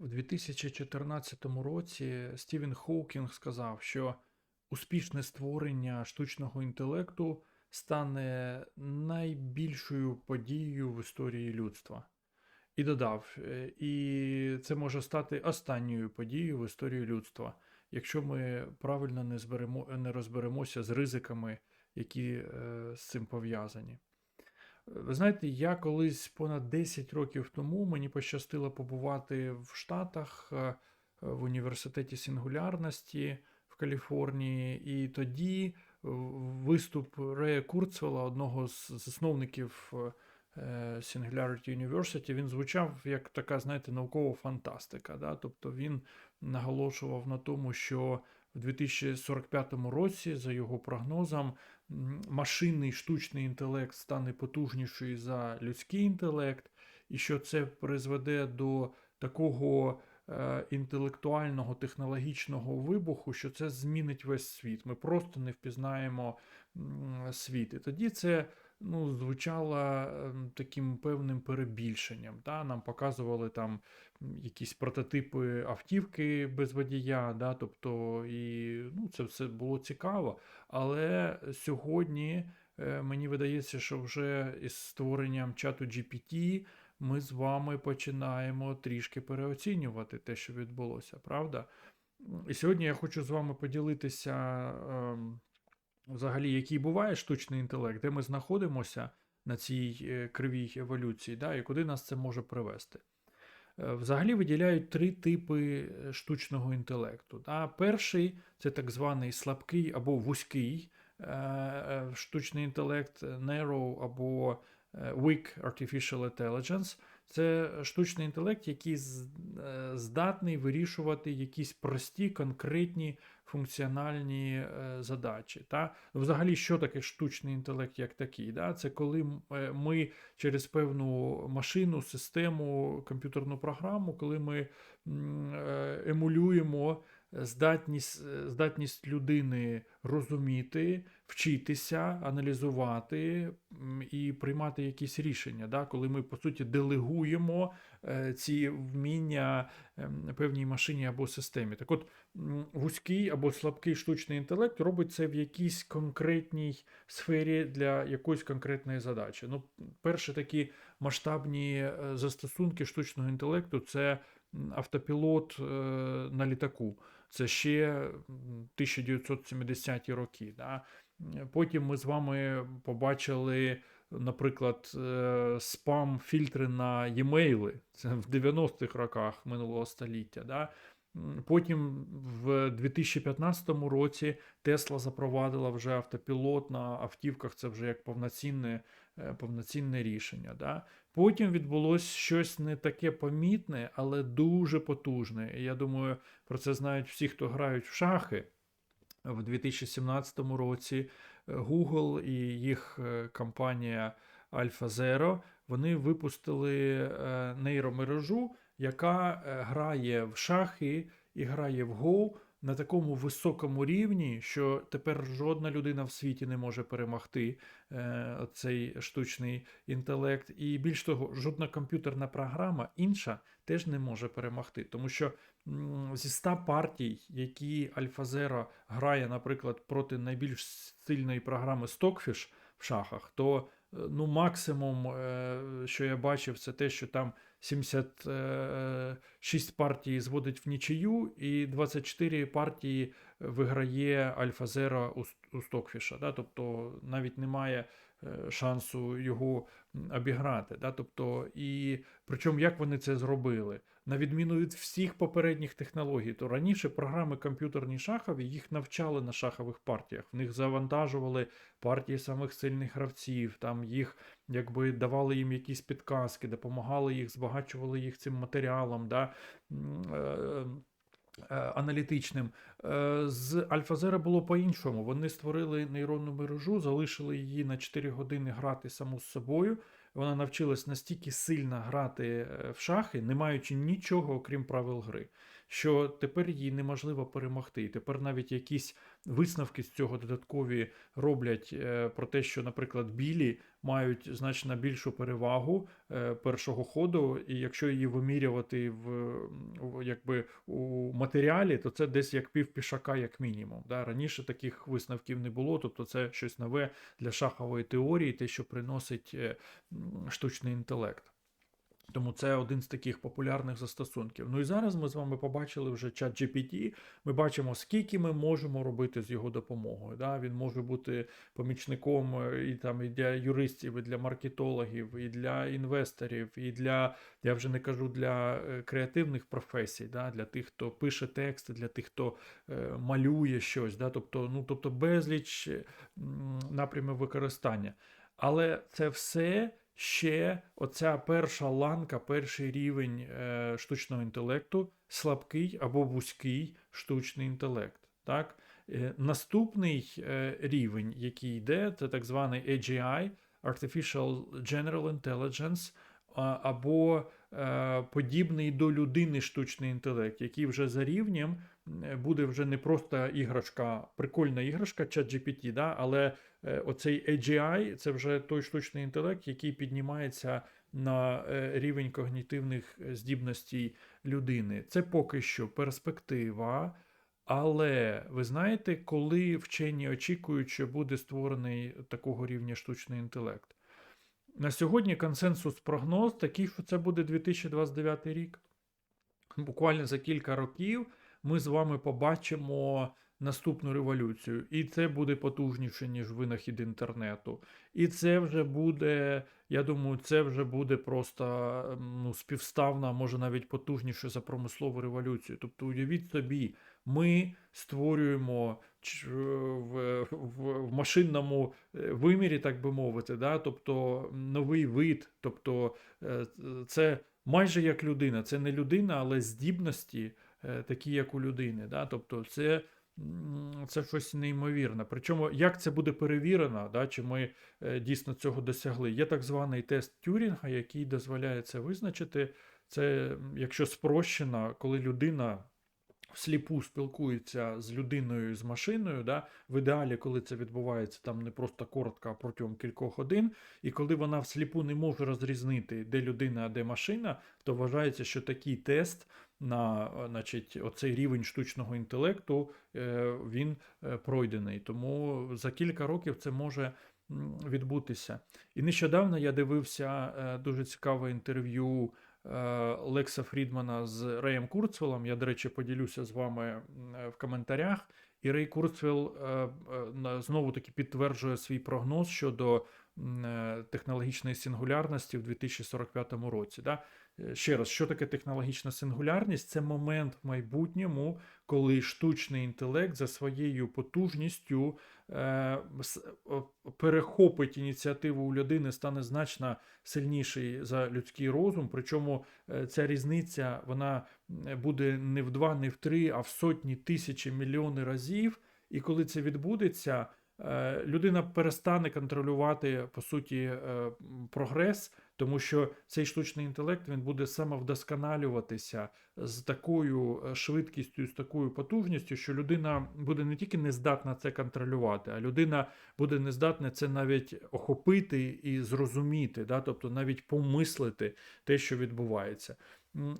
В 2014 році Стівен Хоукінг сказав, що успішне створення штучного інтелекту стане найбільшою подією в історії людства. І додав, е, і це може стати останньою подією в історії людства, якщо ми правильно не, зберемо, не розберемося з ризиками, які е, з цим пов'язані. Ви знаєте, я колись понад 10 років тому мені пощастило побувати в Штатах е, в університеті сингулярності в Каліфорнії, і тоді е, виступ Рея Курцвела, одного з засновників е, Singularity University, він звучав як така, знаєте, наукова фантастика. Да? Тобто він наголошував на тому, що в 2045 році, за його прогнозом, машинний штучний інтелект стане потужніший за людський інтелект, і що це призведе до такого е, інтелектуального технологічного вибуху, що це змінить весь світ. Ми просто не впізнаємо світ. І тоді це ну, звучало ем, таким певним перебільшенням. Да? Нам показували там якісь прототипи автівки без водія, да? тобто і ну, це все було цікаво. Але сьогодні е, мені видається, що вже із створенням чату GPT ми з вами починаємо трішки переоцінювати те, що відбулося, правда? І сьогодні я хочу з вами поділитися. Взагалі, який буває штучний інтелект, де ми знаходимося на цій е, кривій еволюції, да, і куди нас це може привести. Е, Взагалі виділяють три типи е, штучного інтелекту. Да. Перший це так званий слабкий або вузький штучний інтелект, narrow або weak artificial intelligence. Це штучний інтелект, який е, здатний вирішувати якісь прості, конкретні функціональні е, задачі. Та? Взагалі, що таке штучний інтелект як такий? Да? Це коли е, ми через певну машину, систему, комп'ютерну програму, коли ми емулюємо здатність, здатність людини розуміти, вчитися, аналізувати і приймати якісь рішення, да? коли ми, по суті, делегуємо е, ці вміння ем, певній машині або системі. Так от, вузький або слабкий штучний інтелект робить це в якійсь конкретній сфері для якоїсь конкретної задачі. Ну, перші такі масштабні е, застосунки штучного інтелекту це автопілот е, на літаку. Це ще 1970-ті роки. Да? Потім ми з вами побачили, наприклад, е, спам-фільтри на e-mail. Це в 90-х роках минулого століття. Да? Потім в 2015 році Тесла запровадила вже автопілот на автівках. Це вже як повноцінне, повноцінне рішення. Да? Потім відбулось щось не таке помітне, але дуже потужне. Я думаю, про це знають всі, хто грають в шахи. В 2017 році е, Google і їх е, компанія AlphaZero вони випустили е, нейромережу, яка е, грає в шахи і грає в Go на такому високому рівні, що тепер жодна людина в світі не може перемогти е, цей штучний інтелект. І більш того, жодна комп'ютерна програма інша теж не може перемогти, тому що зі 100 партій, які AlphaZero грає, наприклад, проти найбільш сильної програми Stockfish в шахах, то ну, максимум, е, що я бачив, це те, що там 76 партій зводить в нічию, і 24 партії виграє у, С- у Stockfish. Да? Тобто навіть немає е, шансу його обіграти. Да? Тобто, і причому як вони це зробили? На відміну від всіх попередніх технологій, то раніше програми комп'ютерні шахові їх навчали на шахових партіях. В них завантажували партії самих сильних гравців, там їх якби давали їм якісь підказки, допомагали їх, збагачували їх цим матеріалом. Да? Е, Аналітичним. Е, З Альфазера було по-іншому. Вони створили нейронну мережу, залишили її на 4 години грати саму з собою. Вона навчилась настільки сильно грати е, в шахи, не маючи нічого окрім правил гри. Що тепер її неможливо перемогти. Тепер навіть якісь висновки з цього додаткові роблять е, про те, що, наприклад, білі мають значно більшу перевагу е, першого ходу, і якщо її вимірювати в, в якби у матеріалі, то це десь як пів пішака, як мінімум. Да? Раніше таких висновків не було, тобто це щось нове для шахової теорії, те, що приносить е, штучний інтелект. Тому це один з таких популярних застосунків. Ну і зараз ми з вами побачили вже чат GPT. Ми бачимо, скільки ми можемо робити з його допомогою. Да? Він може бути помічником е, і там і для юристів, і для маркетологів, і для інвесторів, і для я вже не кажу для е, креативних професій, да? для тих, хто пише тексти, для тих, хто е, малює щось. Да? Тобто, ну тобто безліч напрямів використання. Але це все ще оця перша ланка, перший рівень е, штучного інтелекту, слабкий або вузький штучний інтелект. Так? Е, наступний е, рівень, який йде, це так званий AGI, Artificial General Intelligence, або подібний до людини штучний інтелект, який вже за рівнем е, буде вже не просто іграшка, прикольна іграшка, ChatGPT, да, але е, оцей AGI це вже той штучний інтелект, який піднімається на е, рівень когнітивних е, здібностей людини. Це поки що перспектива. Але ви знаєте, коли вчені очікують, що буде створений такого рівня штучний інтелект? На сьогодні консенсус прогноз такий, що це буде 2029 рік. Буквально за кілька років ми з вами побачимо наступну революцію. І це буде потужніше, ніж винахід інтернету. І це вже буде, я думаю, це вже буде просто ну, співставна, може навіть потужніше за промислову революцію. Тобто, уявіть собі, ми створюємо в, в, машинному е, вимірі, так би мовити, да? тобто новий вид, тобто е, це майже як людина. Це не людина, але здібності е, такі, як у людини. Да? Тобто це, це щось неймовірне. Причому як це буде перевірено, да? чи ми дійсно цього досягли? Є так званий тест Тюрінга, який дозволяє це визначити. Це, якщо спрощено, коли людина всліпу спілкується з людиною з машиною, да, в ідеалі, коли це відбувається там не просто коротко, а протягом кількох годин, і коли вона всліпу не може розрізнити, де людина, а де машина, то вважається, що такий тест на значить, оцей рівень штучного інтелекту е, він е, пройдений. Тому за кілька років це може відбутися. І нещодавно я дивився е, дуже цікаве інтерв'ю Лекса Фрідмана з Реєм Курцвелом. Я, до речі, поділюся з вами е, в коментарях. І Рей Курцвел е, е, знову таки підтверджує свій прогноз щодо е, технологічної сингулярності в 2045 році. Е, Ще раз, що таке технологічна сингулярність? Це момент в майбутньому, коли штучний інтелект за своєю потужністю е, перехопить ініціативу у людини, стане значно сильніший за людський розум. Причому е, ця різниця вона буде не в два, не в три, а в сотні тисячі мільйони разів. І коли це відбудеться, людина перестане контролювати по суті прогрес, тому що цей штучний інтелект він буде самовдосконалюватися з такою е, швидкістю, з такою потужністю, що людина буде не тільки не здатна це контролювати, а людина буде не здатна це навіть охопити і зрозуміти, да? тобто навіть помислити те, що відбувається.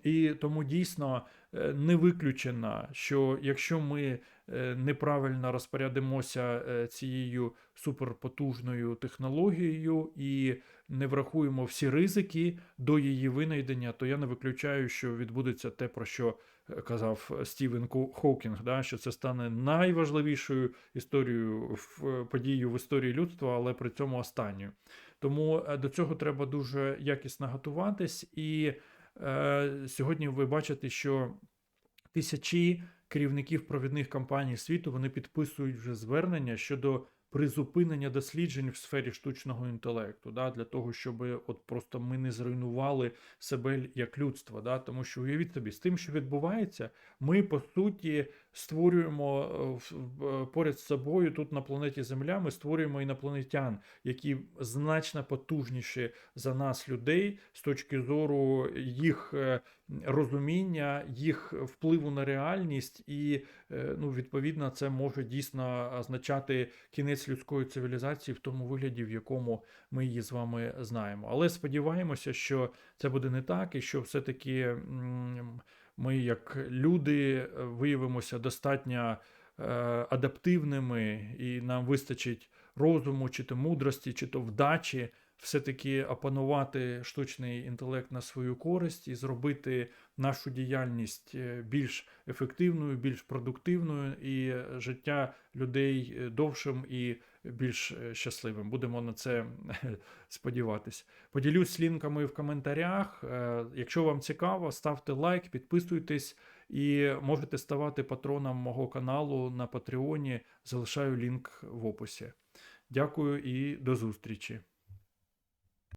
І тому дійсно е, не виключено, що якщо ми е, неправильно розпорядимося е, цією суперпотужною технологією і не врахуємо всі ризики до її винайдення, то я не виключаю, що відбудеться те, про що казав Стівен Хокінг, да, що це стане найважливішою історією в подією в історії людства, але при цьому останньою. Тому до цього треба дуже якісно готуватись. І сьогодні ви бачите, що тисячі керівників провідних компаній світу вони підписують вже звернення щодо призупинення досліджень в сфері штучного інтелекту, да, для того, щоб от просто ми не зруйнували себе як людство. Да, тому що уявіть собі, з тим, що відбувається, ми по суті створюємо е, в- поряд з собою тут на планеті Земля, ми створюємо інопланетян, які значно потужніші за нас, людей, з точки зору їх е, розуміння, їх впливу на реальність, і е, ну, відповідно це може дійсно означати кінець людської цивілізації в тому вигляді, в якому ми її з вами знаємо. Але сподіваємося, що це буде не так, і що все-таки м, ми, як люди, е, виявимося достатньо е, адаптивними, і нам вистачить розуму, чи то мудрості, чи то вдачі, все-таки опанувати штучний інтелект на свою користь і зробити нашу діяльність е, більш ефективною, більш продуктивною, і життя людей е, довшим і більш е, щасливим. Будемо на це сподіватися. Поділюсь лінками в коментарях. Якщо вам цікаво, ставте лайк, підписуйтесь і можете ставати патроном мого каналу на Патреоні. Залишаю лінк в описі. Дякую і до зустрічі.